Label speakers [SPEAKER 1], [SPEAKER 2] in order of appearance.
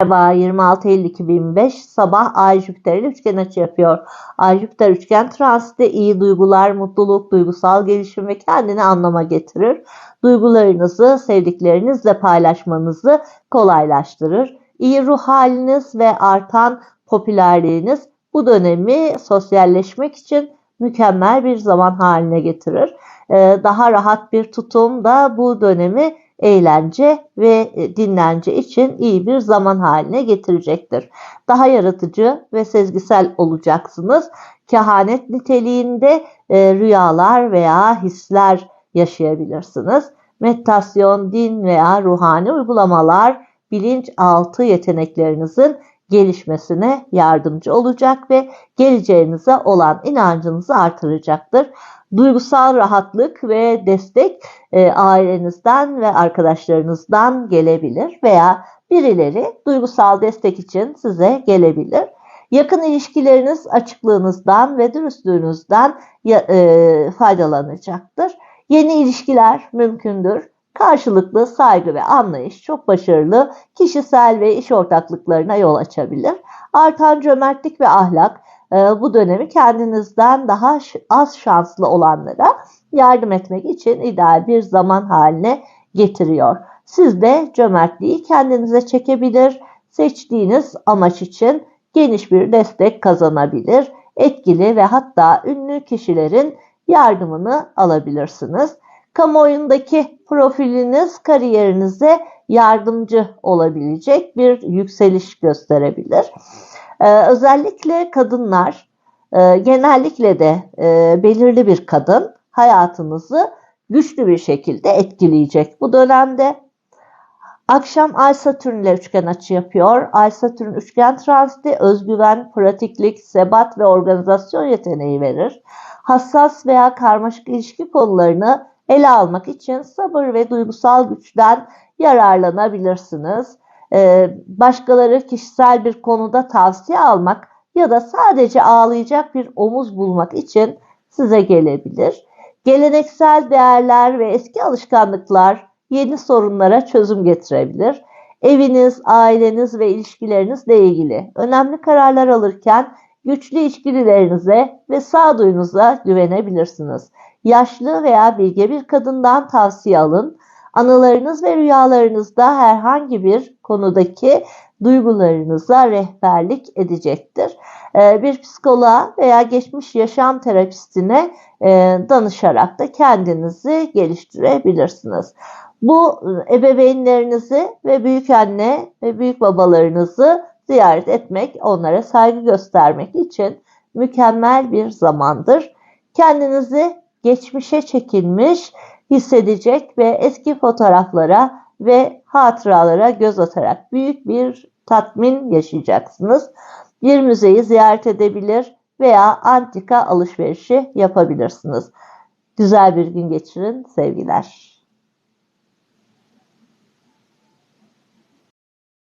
[SPEAKER 1] Merhaba 26 Eylül 2005 sabah Ay Jüpiter ile üçgen açı yapıyor. Ay Jüpiter üçgen transiti iyi duygular, mutluluk, duygusal gelişim ve kendini anlama getirir. Duygularınızı sevdiklerinizle paylaşmanızı kolaylaştırır. İyi ruh haliniz ve artan popülerliğiniz bu dönemi sosyalleşmek için mükemmel bir zaman haline getirir. Ee, Daha rahat bir tutum da bu dönemi eğlence ve e, dinlence için iyi bir zaman haline getirecektir. Daha yaratıcı ve sezgisel olacaksınız. Kehanet niteliğinde e, rüyalar veya hisler yaşayabilirsiniz. Meditasyon, din veya ruhani uygulamalar bilinçaltı yeteneklerinizin gelişmesine yardımcı olacak ve geleceğinize olan inancınızı artıracaktır. Duygusal rahatlık ve destek e, ailenizden ve arkadaşlarınızdan gelebilir veya birileri duygusal destek için size gelebilir. Yakın ilişkileriniz açıklığınızdan ve dürüstlüğünüzden e, faydalanacaktır. Yeni ilişkiler mümkündür. Karşılıklı saygı ve anlayış çok başarılı kişisel ve iş ortaklıklarına yol açabilir. Artan cömertlik ve ahlak bu dönemi kendinizden daha az şanslı olanlara yardım etmek için ideal bir zaman haline getiriyor. Siz de cömertliği kendinize çekebilir, seçtiğiniz amaç için geniş bir destek kazanabilir, etkili ve hatta ünlü kişilerin yardımını alabilirsiniz. Kamuoyundaki profiliniz kariyerinize yardımcı olabilecek bir yükseliş gösterebilir. Ee, özellikle kadınlar, e, genellikle de e, belirli bir kadın hayatınızı güçlü bir şekilde etkileyecek bu dönemde. Akşam Ay Satürn ile üçgen açı yapıyor. Ay Satürn üçgen transiti özgüven, pratiklik, sebat ve organizasyon yeteneği verir. Hassas veya karmaşık ilişki konularını ele almak için sabır ve duygusal güçten yararlanabilirsiniz. Ee, başkaları kişisel bir konuda tavsiye almak ya da sadece ağlayacak bir omuz bulmak için size gelebilir. Geleneksel değerler ve eski alışkanlıklar yeni sorunlara çözüm getirebilir. Eviniz, aileniz ve ilişkilerinizle ilgili önemli kararlar alırken güçlü içgüdülerinize ve sağduyunuza güvenebilirsiniz. Yaşlı veya bilge bir kadından tavsiye alın. Anılarınız ve rüyalarınızda herhangi bir konudaki duygularınıza rehberlik edecektir. Ee, Bir psikoloğa veya geçmiş yaşam terapistine e, danışarak da kendinizi geliştirebilirsiniz. Bu e, ebeveynlerinizi ve büyük anne ve büyük babalarınızı ziyaret etmek, onlara saygı göstermek için mükemmel bir zamandır. Kendinizi geçmişe çekilmiş hissedecek ve eski fotoğraflara ve hatıralara göz atarak büyük bir tatmin yaşayacaksınız. Bir müzeyi ziyaret edebilir veya antika alışverişi yapabilirsiniz. Güzel bir gün geçirin. Sevgiler.